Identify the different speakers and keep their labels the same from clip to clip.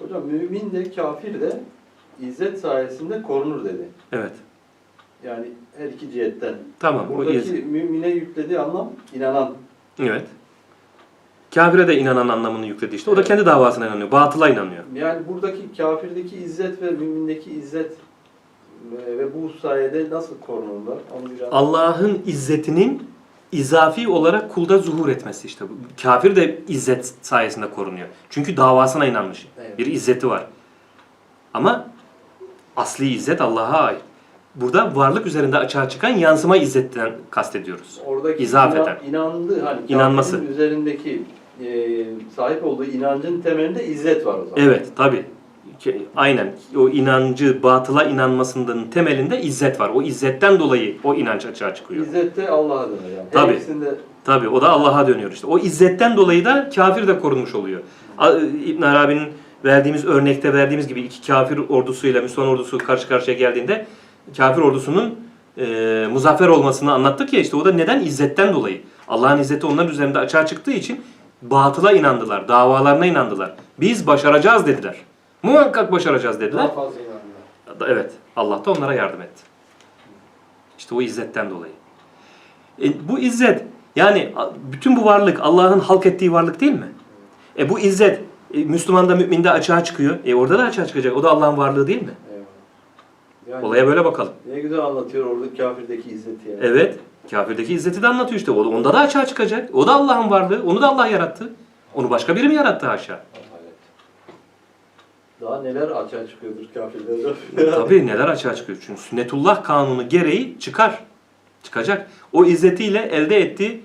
Speaker 1: Hocam mümin de kafir de izzet sayesinde korunur dedi.
Speaker 2: Evet.
Speaker 1: Yani her iki cihetten.
Speaker 2: Tamam. O
Speaker 1: Buradaki
Speaker 2: izzet.
Speaker 1: mümine yüklediği anlam inanan.
Speaker 2: Evet. Kafire de inanan anlamını yükledi işte. O da kendi davasına inanıyor. Batıla inanıyor.
Speaker 1: Yani buradaki kafirdeki izzet ve mümindeki izzet ve ve bu sayede nasıl korunurlar?
Speaker 2: Allah'ın izzetinin izafi olarak kulda zuhur etmesi işte. bu. Kafir de izzet sayesinde korunuyor. Çünkü davasına inanmış.
Speaker 1: Evet.
Speaker 2: Bir izzeti var. Ama asli izzet Allah'a ait. Burada varlık üzerinde açığa çıkan yansıma izzetten kastediyoruz.
Speaker 1: Oradaki
Speaker 2: İzafeten.
Speaker 1: inan- inandığı hani
Speaker 2: İnanması.
Speaker 1: üzerindeki e, sahip olduğu inancın temelinde izzet var o zaman.
Speaker 2: Evet tabi. Aynen. O inancı batıla inanmasının temelinde izzet var. O izzetten dolayı o inanç açığa çıkıyor.
Speaker 1: İzzet de Allah'a dönüyor yani.
Speaker 2: Tabii.
Speaker 1: Her ikisinde
Speaker 2: Tabi o da Allah'a dönüyor işte. O izzetten dolayı da kafir de korunmuş oluyor. İbn Arabi'nin verdiğimiz örnekte verdiğimiz gibi iki kafir ordusuyla Müslüman ordusu karşı karşıya geldiğinde kafir ordusunun e, muzaffer olmasını anlattık ya işte o da neden? İzzetten dolayı. Allah'ın izzeti onların üzerinde açığa çıktığı için batıla inandılar, davalarına inandılar. Biz başaracağız dediler. Muhakkak başaracağız dediler.
Speaker 1: daha fazla inandılar.
Speaker 2: Evet. Allah da onlara yardım etti. İşte o izzetten dolayı. E, bu izzet yani bütün bu varlık Allah'ın halk ettiği varlık değil mi? E bu izzet e, Müslümanda müminde açığa çıkıyor. E orada da açığa çıkacak. O da Allah'ın varlığı değil mi?
Speaker 1: Yani
Speaker 2: Olaya böyle bakalım.
Speaker 1: ne güzel anlatıyor orada kafirdeki izzeti yani.
Speaker 2: Evet. Kafirdeki izzeti de anlatıyor işte. Onda da açığa çıkacak. O da Allah'ın varlığı. Onu da Allah yarattı. Onu başka biri mi yarattı haşa?
Speaker 1: Daha neler açığa çıkıyordur kafirler.
Speaker 2: Tabii neler açığa çıkıyor. Çünkü sünnetullah kanunu gereği çıkar. Çıkacak. O izzetiyle elde ettiği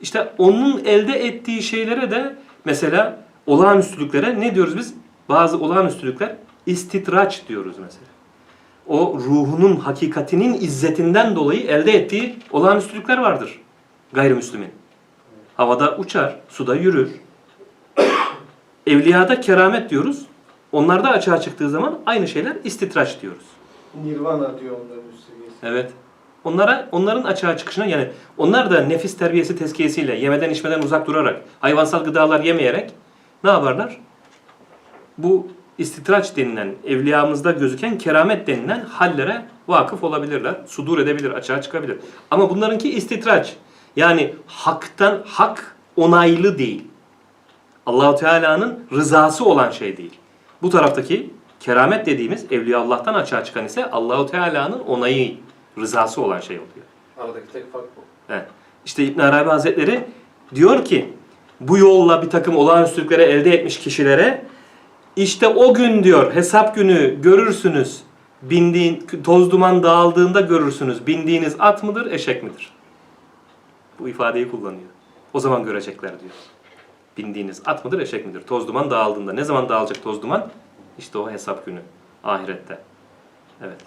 Speaker 2: işte onun elde ettiği şeylere de mesela olağanüstülüklere ne diyoruz biz? Bazı olağanüstülükler istitraç diyoruz mesela. O ruhunun hakikatinin izzetinden dolayı elde ettiği olağanüstülükler vardır gayrimüslimin. Havada uçar, suda yürür. Evliyada keramet diyoruz. Onlarda açığa çıktığı zaman aynı şeyler istitraç diyoruz.
Speaker 3: Nirvana diyor onların üst seviyesi.
Speaker 2: Evet. Onlara onların açığa çıkışına yani onlar da nefis terbiyesi tezkiyesiyle yemeden içmeden uzak durarak hayvansal gıdalar yemeyerek ne yaparlar? Bu istitraç denilen evliyamızda gözüken keramet denilen hallere vakıf olabilirler. Sudur edebilir, açığa çıkabilir. Ama bunlarınki istitraç. Yani haktan hak onaylı değil. Allahu Teala'nın rızası olan şey değil. Bu taraftaki keramet dediğimiz evliya Allah'tan açığa çıkan ise Allahu Teala'nın onayı, rızası olan şey oluyor.
Speaker 3: Aradaki tek fark bu.
Speaker 2: Evet. İşte İbn Arabi Hazretleri diyor ki bu yolla bir takım olağanüstülükleri elde etmiş kişilere işte o gün diyor hesap günü görürsünüz bindiğin toz duman dağıldığında görürsünüz bindiğiniz at mıdır eşek midir? Bu ifadeyi kullanıyor. O zaman görecekler diyor. Bindiğiniz at mıdır eşek midir? Toz duman dağıldığında. Ne zaman dağılacak toz duman? İşte o hesap günü ahirette. Evet.